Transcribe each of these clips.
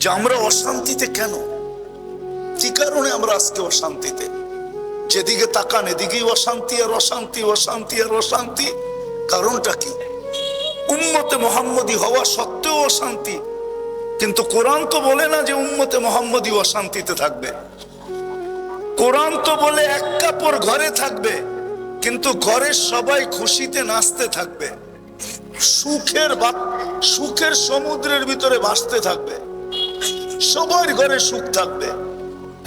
যে আমরা অশান্তিতে কেন? কি কারণে আমরা আজকে অশান্তিতে? যেদিকে তাকান, এদিকেই অশান্তি আর অশান্তি অশান্তি আর অশান্তি। কারণটা কি? উম্মতে মোহাম্মদী হওয়া সত্ত্বেও অশান্তি। কিন্তু কোরআন তো বলে না যে উম্মতে মোহাম্মদী অশান্তিতে থাকবে। কোরআন তো বলে এক কাপড় ঘরে থাকবে, কিন্তু ঘরের সবাই খুশিতে নাচতে থাকবে। সুখের সুখের সমুদ্রের ভিতরে ভাসতে থাকবে। সবার ঘরে সুখ থাকবে।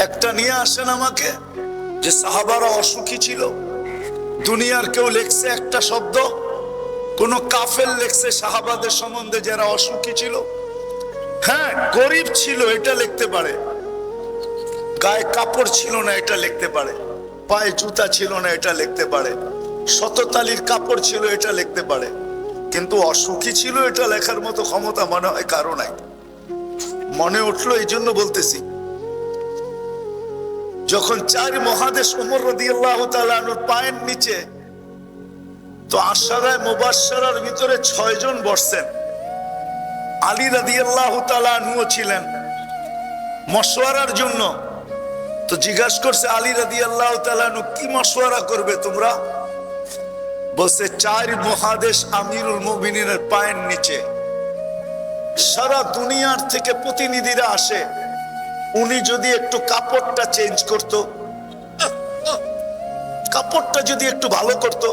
একটা নিয়ে আসেন আমাকে, যে সাহাবারা অসুখী ছিল। দুনিয়ার কেউ লেখছে একটা শব্দ, কোন কাফের লেখছে সাহাবাদের সম্বন্ধে যারা অসুখী ছিল। হ্যাঁ গরিব ছিল, এটা লিখতে পারে। গায়ে কাপড় ছিল না, এটা লিখতে পারে। পায়ে জুতা ছিল না, এটা লিখতে পারে। শততালির কাপড় ছিল, এটা লিখতে পারে। কিন্তু অসুখী ছিল, এটা লেখার মতো ক্ষমতা মনে হয় কারও নাই। মনে উঠল এই জন্য বলতেছি। যখন চার মহাদেশ উমর রদিয়াল্লাহ পায়ের নিচে, তো আশারায় মুবাশশারার ভিতরে ছয় জন বসছেন। আলী রাদিয়াল্লাহু তাআলা আনহুও ছিলেন। মশওয়ারার জন্য। তো জিজ্ঞাসা করছে, আলী রাদিয়াল্লাহু তাআলা আনহু, কি মশওয়ারা করবে তোমরা? বলছে, চার মহাদেশ আমিরুল মুমিনিনের পায়ের নিচে। সারা দুনিয়ার থেকে প্রতিনিধিরা আসে। উনি যদি একটু কাপড়টা চেঞ্জ করত, কাপড়টা যদি একটু ভালো করত,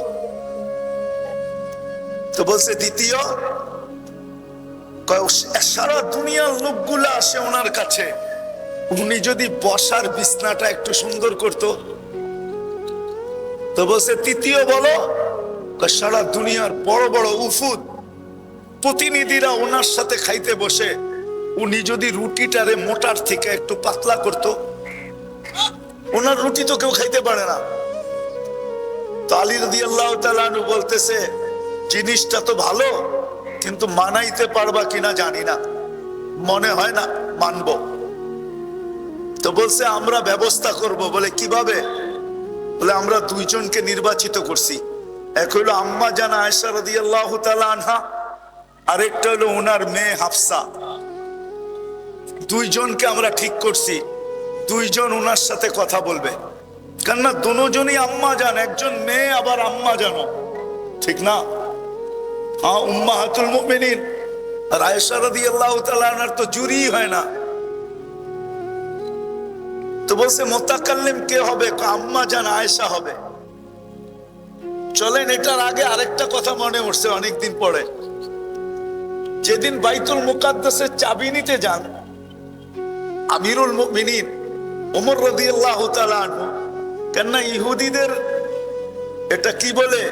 তো বলছে, দ্বিতীয় সারা দুনিয়ার লোকগুলো আসে ওনার কাছে। উনি যদি বসার বিছনাটা একটু সুন্দর করত, তো বলছে, তৃতীয় বলো সারা দুনিয়ার বড় বড় উফুদ প্রতিনিধিরা ওনার সাথে খাইতে বসে। উনি যদি রুটিটারে মোটার থেকে একটু পাতলা করত, ওনার রুটি তো কেউ খাইতে পারে না। তো আলী রদি আল্লাহ বলতেছে, জিনিসটা তো ভালো, কিন্তু মানাইতে পারবা কিনা জানি না। মনে হয় না, মানব। তো বলছে, আমরা ব্যবস্থা করব। বলে, কীভাবে? বলে, আমরা দুইজনকে নির্বাচিত করছি। এক হইল আম্মা জানা আয়সা রদি আল্লাহ আনহা আরেকটা হলো ওনার মেয়ে হাফসা। দুইজনকে আমরা ঠিক করছি। দুইজন ওনার সাথে কথা বলবে। কেননা দুজনই আম্মা জান, একজন মেয়ে, আবার আম্মা জানো। ঠিক না? হ্যাঁ উম্মা হাতুল মুমিনিন। আর আয়েশা রাদিয়াল্লাহু তাআলা তো জুরি হয় না। তো বলছে মোতাকাল্লিম কে হবে? আম্মা জান, আয়েশা হবে। চলেন, এটার আগে আরেকটা কথা মনে উঠছে অনেকদিন পরে। যেদিন বাইতুল মুকাদ্দাসের চাবি নিতে যান, আমিরুল মুমিনিন ওমর তাআলা আনহু, কেননা ইহুদিদের, এটা কি বলে?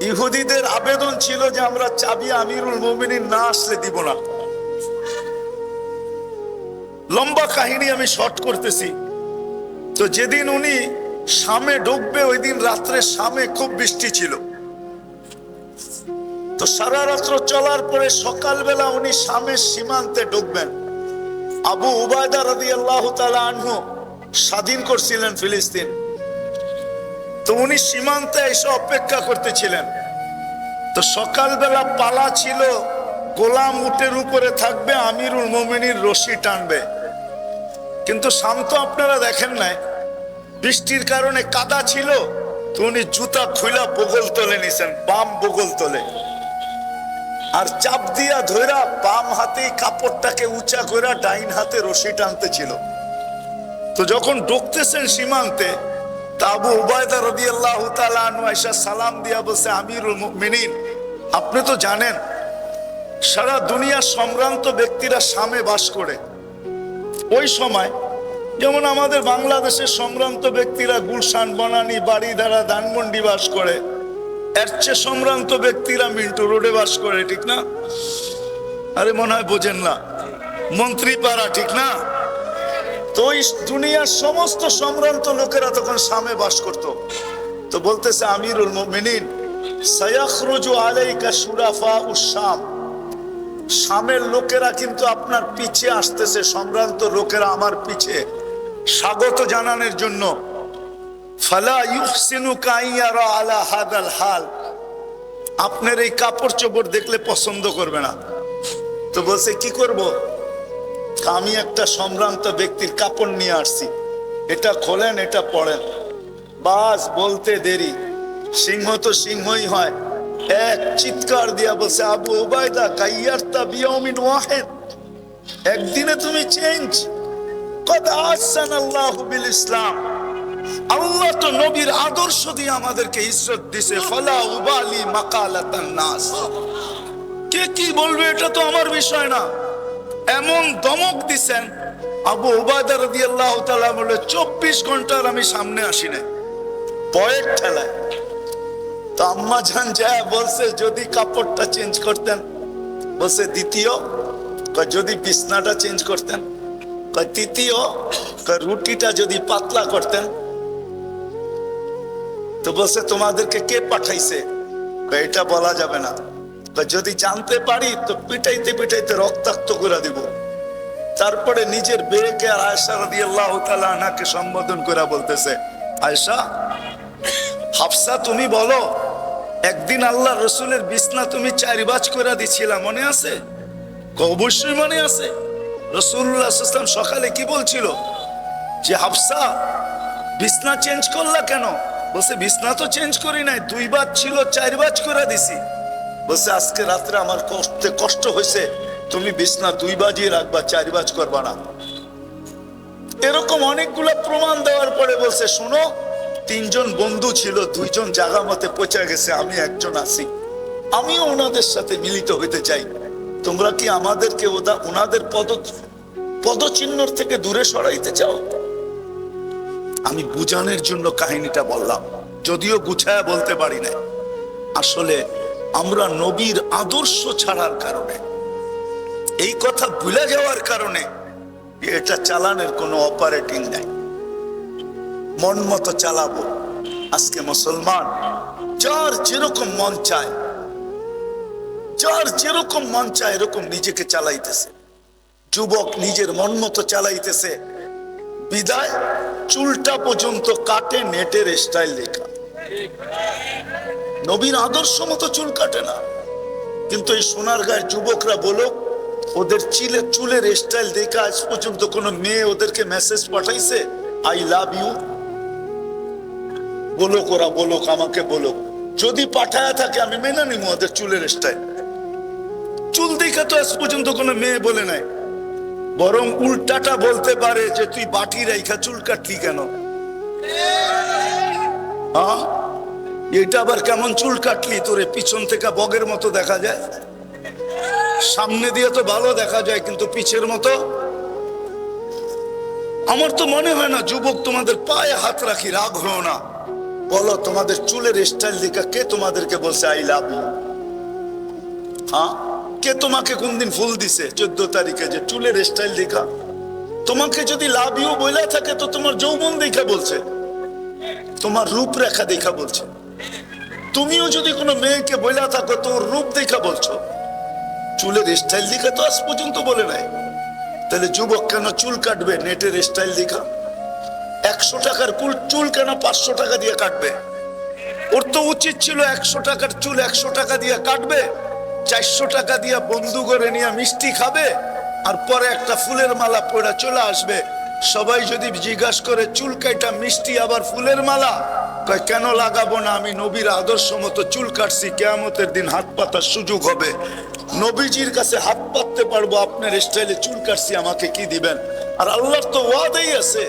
ইহুদিদের আবেদন ছিল যে আমরা চাবি আমিরুল মুমিনিন না আসলে দিব না। লম্বা কাহিনী আমি শর্ট করতেছি। তো যেদিন উনি সামে ঢুকবে ওই দিন রাত্রে সামে খুব বৃষ্টি ছিল। তো সারা রাত্র চলার পরে সকালবেলা উনি স্বামীর সীমান্তে ঢুকবেন। আবু উবায়দা রাদি আল্লাহ আনহু স্বাধীন করছিলেন ফিলিস্তিন। তো উনি সীমান্তে এসে অপেক্ষা করতেছিলেন। তো সকালবেলা পালা ছিল, গোলাম উটের উপরে থাকবে, আমিরুল মোমিনীর রশি টানবে। কিন্তু শান্ত আপনারা দেখেন নাই, বৃষ্টির কারণে কাদা ছিল, তো উনি জুতা খুলা বগল তোলে নিছেন, বাম বগল তোলে। আর চাপ দিয়া ধইরা বাম হাতে কাপড়টাকে উঁচা করে ডাইন হাতে রশি টানতে ছিল তো যখন ঢুকতেছেন সীমান্তে, তা আবু উবায়দা রবি আল্লাহ আয়সা সালাম দিয়া বলছে, আমিরুল মুমিনিন, আপনি তো জানেন, সারা দুনিয়ার সম্ভ্রান্ত ব্যক্তিরা সামে বাস করে। ওই সময় যেমন আমাদের বাংলাদেশের সম্ভ্রান্ত ব্যক্তিরা গুলশান, বনানী, বাড়িধারা, ধানমন্ডি বাস করে এর চেয়ে সম্ভ্রান্ত ব্যক্তিরা মিন্টু রোডে বাস করে, ঠিক না? আরে মনে হয় বোঝেন না। মন্ত্রীপাড়া ঠিক না? তো ওই দুনিয়ার সমস্ত সম্ভ্রান্ত লোকেরা তখন সামে বাস করত। তো বলতেছে, আমিরুল মুমিনিন, সায়াখরুজু আলাইকা সুরাফা উসাম সামের লোকেরা কিন্তু আপনার পিছে আসতেছে, সম্ভ্রান্ত লোকেরা আমার পিছে। স্বাগত জানানোর জন্য। আপনার এই কাপড় চোপড় দেখলে পছন্দ করবে না। তো বলছে, কি করব? আমি একটা সম্ভ্রান্ত ব্যক্তির কাপড় নিয়ে আসছি। এটা খোলেন, এটা পড়েন। বাস, বলতে দেরি। সিংহ তো সিংহই হয়। এক চিৎকার দিয়া বলছে, আবু উবায়দা কাইয়ারতা বিয়মিন ওয়াহেদ। একদিনে তুমি চেঞ্জ কদ আহসান আল্লাহু বিল ইসলাম। আল্লাহ তো নবীর আদর্শ দিয়ে আমাদেরকে ইজ্জত দিছে। ফলা উবালি মাকালাতান নাস। কে কি বলবে এটা তো আমার বিষয় না। এমন দমক দিছেন। আবু উবায়দা রাদিয়াল্লাহু তাআলা বলে 24 ঘণ্টার আমি সামনে আসি না পয়ের ঠেলায়। তো আম্মা জান যা বলছে, যদি কাপড়টা চেঞ্জ করতেন। বলছে, দ্বিতীয়। যদি বিছনাটা চেঞ্জ করতেন। তৃতীয়। রুটিটা যদি পাতলা করতেন। তো বলছে, তোমাদেরকে কে পাঠাইছে? এটা বলা যাবে না। যদি জানতে পারি, তো পিটাইতে পিটাইতে রক্তাক্ত করে দিব। তারপরে নিজের বেড়েকে আর আয়সা রাদি আল্লাহ আনাকে সম্বোধন করে বলতেছে আয়সা হাফসা, তুমি বলো, একদিন আল্লাহ রসুলের বিছনা তুমি চারিবাজ করে দিছিলা, মনে আছে? অবশ্যই মনে আছে। রসুল্লাহ সকালে কি বলছিল? যে, হাফসা, বিছনা চেঞ্জ করলা কেন? বলছে, বিছনা তো চেঞ্জ করি নাই, দুই বাজ ছিল, চার বাজ করে দিছি। বলছে, আজকে রাত্রে আমার কষ্টে কষ্ট হয়েছে, তুমি বিছনা দুই বাজিয়ে রাখবা, চার বাজ করবা না। এরকম অনেকগুলো প্রমাণ দেওয়ার পরে বলছে, শোনো, তিনজন বন্ধু ছিল, দুইজন জায়গা মতে পচে গেছে, আমি একজন আছি। আমিও ওনাদের সাথে মিলিত হইতে চাই। তোমরা কি আমাদেরকে ওদা- ওনাদের পদ পদচিহ্নর থেকে দূরে সরাইতে চাও? আমি বুঝানোর জন্য কাহিনীটা বললাম। যদিও গুছায় বলতে পারি না আসলে আমরা নবীর আদর্শ ছাড়ার কারণে, এই কথা ভুলে যাওয়ার কারণে এটা চালানোর কোনো অপারেটিং নাই। মন মতো চালাবো। আজকে মুসলমান, যার যেরকম মন চায়, যার যেরকম মন চায় এরকম নিজেকে চালাইতেছে। যুবক নিজের মন মতো চালাইতেছে। বিদায়, চুলটা পর্যন্ত কাটে নেটের স্টাইল লেখা। নবীন আদর্শ মতো চুল কাটে না। কিন্তু এই সোনার গায়ের যুবকরা বলো ওদের চিলে চুলের স্টাইল দেখে আজ পর্যন্ত কোনো মেয়ে ওদেরকে মেসেজ পাঠাইছে আই লাভ ইউ বলো ওরা, বলুক, আমাকে বলুক। যদি পাঠায় থাকে, আমি মেনে নিব ওদের চুলের স্টাইল চুল দেখে তো আজ পর্যন্ত কোনো মেয়ে বলে নাই। বরং উল্টাটা বলতে পারে যে তুই বাটি রাইখা চুল কাটলি কেন এটা আবার কেমন চুল কাটলি তোরে পিছন থেকে বগের মতো দেখা যায়? সামনে দিয়ে তো ভালো দেখা যায়, কিন্তু পিছের মতো? আমার তো মনে হয় না, যুবক তোমাদের পায়ে হাত রাখি রাগ হও না। বলো, তোমাদের চুলের স্টাইল দেখা কে তোমাদেরকে বলছে আই লাভ ইউ হ্যাঁ কে তোমাকে কোন দিন ফুল দিছে? চোদ্দ তারিখে যে চুলের স্টাইল দেখা। তোমাকে যদি লাভ ইউ বইলা থাকে, তো তোমার যৌবন দেখা বলছে। তোমার রূপরেখা দেখা বলছে। তুমিও যদি কোনো মেয়েকে বইলা থাকো, তো রূপ দেখা বলছো। চুলের স্টাইল দেখা তো আজ পর্যন্ত বলে নাই। তাহলে যুবক কেন চুল কাটবে নেটের স্টাইল দেখা? একশো টাকার কুল চুল কেন পাঁচশো টাকা দিয়ে কাটবে? ওর তো উচিত ছিল একশো টাকার চুল একশো টাকা দিয়ে কাটবে? চারশো টাকা দিয়ে বন্ধু করে নিয়ে মিষ্টি খাবে, আর পরে একটা ফুলের মালা পরে চলে আসবে। সবাই যদি জিজ্ঞাসা করে, চুল কাইটা মিষ্টি আবার ফুলের মালা? কেন লাগাবো না? আমি নবীর আদর্শ মতো চুল কাটছি, কেয়ামতের দিন হাত পাতার সুযোগ হবে। নবীজির কাছে হাত পাততে পারব, আপনার স্টাইলে চুল কাটছি, আমাকে কি দিবেন? আর আল্লাহর তো ওয়াদাই আছে।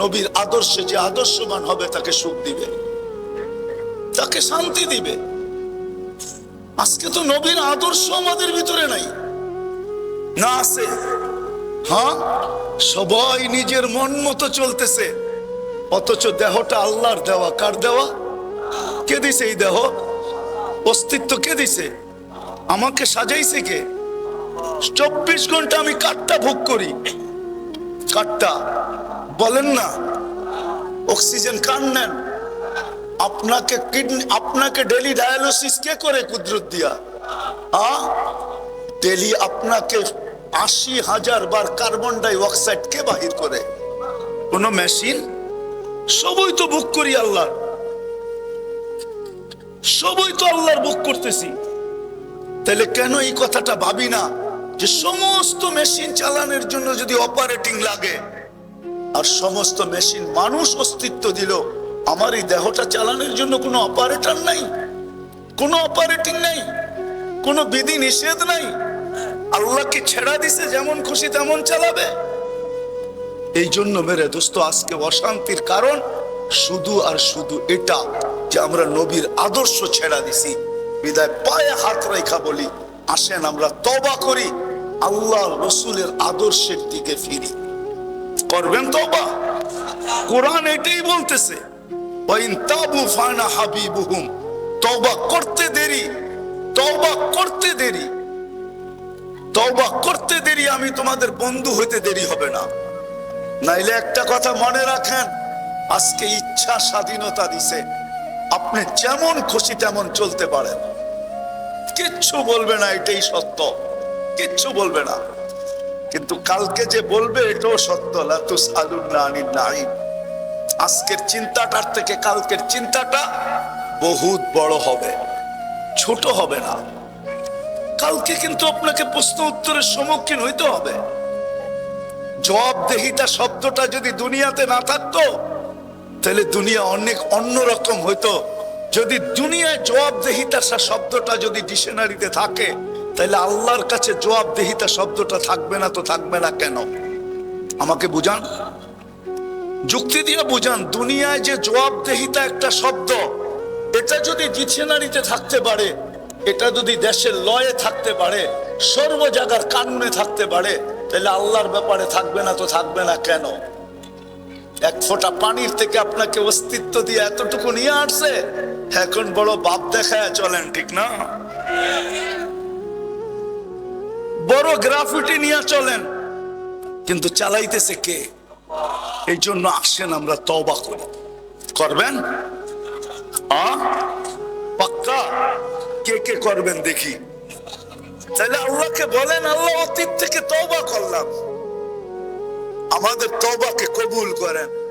নবীর আদর্শে যে আদর্শবান হবে, তাকে সুখ দিবে, তাকে শান্তি দিবে। আজকে তো নবীর আদর্শ আমাদের ভিতরে নাই। না আছে? হ্যাঁ? সবাই নিজের মন মতো চলতেছে। অথচ দেহটা আল্লাহর দেওয়া। কার দেওয়া? কে দিছে এই দেহ? অস্তিত্ব কে দিছে? আমাকে সাজাইছে কে? চব্বিশ ঘণ্টা আমি কাঠটা ভোগ করি। কাঠটা। বলেন না। অক্সিজেন কান নেন? আপনাকে কিডনি, আপনাকে ডেলি ডায়ালিসিস কে করে কুদরত দিয়া? আ? ডেলি আপনাকে আশি হাজার বার কার্বন ডাই অক্সাইড কে বাহির করে? কোন মেশিন? সবই তো বুক করি আল্লাহ সবই তো আল্লাহর বুক করতেছি। তাহলে কেন এই কথাটা ভাবি না যে সমস্ত মেশিন চালানোর জন্য যদি অপারেটিং লাগে? আর সমস্ত মেশিন মানুষ অস্তিত্ব দিল। আমার এই দেহটা চালানোর জন্য কোনো অপারেটর নাই, কোনো অপারেটিং নাই, কোনো বিধি নিষেধ নাই। আল্লাহকে ছেড়া দিছে, যেমন খুশি তেমন চালাবে। এই জন্য মেরে দোস্ত, আজকে অশান্তির কারণ শুধু আর শুধু এটা যে আমরা নবীর আদর্শ ছেড়া দিছি। বিদায় পায়ে হাত রেখা বলি, আসেন আমরা তবা করি, আল্লাহ রসুলের আদর্শের দিকে ফিরি। করবেন তবা কোরআন এটাই বলতেছে। করতে দেরি করতে দেরি। করতে দেরি আমি তোমাদের বন্ধু হইতে দেরি হবে না। নাইলে একটা কথা মনে রাখেন, আজকে ইচ্ছা স্বাধীনতা দিছে। আপনি যেমন খুশি তেমন চলতে পারেন। কিচ্ছু বলবে না, এটাই সত্য। কিচ্ছু বলবে না। কিন্তু কালকে যে বলবে, এটাও সত্য। লাতুস আলুন না আনিন নাই আজকের চিন্তাটার থেকে কালকের চিন্তাটা বহুত বড় হবে, ছোট হবে না। কালকে কিন্তু আপনাকে প্রশ্ন উত্তরের সম্মুখীন হইতে হবে। জবাবদেহিতা শব্দটা যদি দুনিয়াতে না থাকতো, তাহলে দুনিয়া অনেক অন্যরকম হইতো। যদি দুনিয়ায় জবাবদেহিতা শব্দটা যদি ডিকশনারিতে থাকে, তাহলে আল্লাহর কাছে জবাবদেহিতা শব্দটা থাকবে না তো থাকবে না কেন? আমাকে বুঝান? যুক্তি দিয়ে বুঝান, দুনিয়ায় যে জবাবদেহিতা একটা শব্দ, এটা যদি ডিকশনারিতে থাকতে পারে, এটা যদি দেশের লয়ে থাকতে পারে, সর্ব জায়গার কানুনে থাকতে পারে, তাহলে আল্লাহর ব্যাপারে থাকবে না তো থাকবে না কেন? এক ফোঁটা পানির থেকে আপনাকে অস্তিত্ব দিয়ে এতটুকু নিয়ে আসছে, এখন বড় বাপ দেখায় চলেন, ঠিক না? বড় গ্রাফিটি নিয়ে চলেন, কিন্তু চালাইতেছে কে? এই জন্য আসেন, আমরা তবা করি। করবেন? পাক্কা? কে কে করবেন দেখি। তাহলে আল্লাহকে বলেন, আল্লাহ অতীত থেকে তবা করলাম। আমাদের তবাকে কবুল করেন।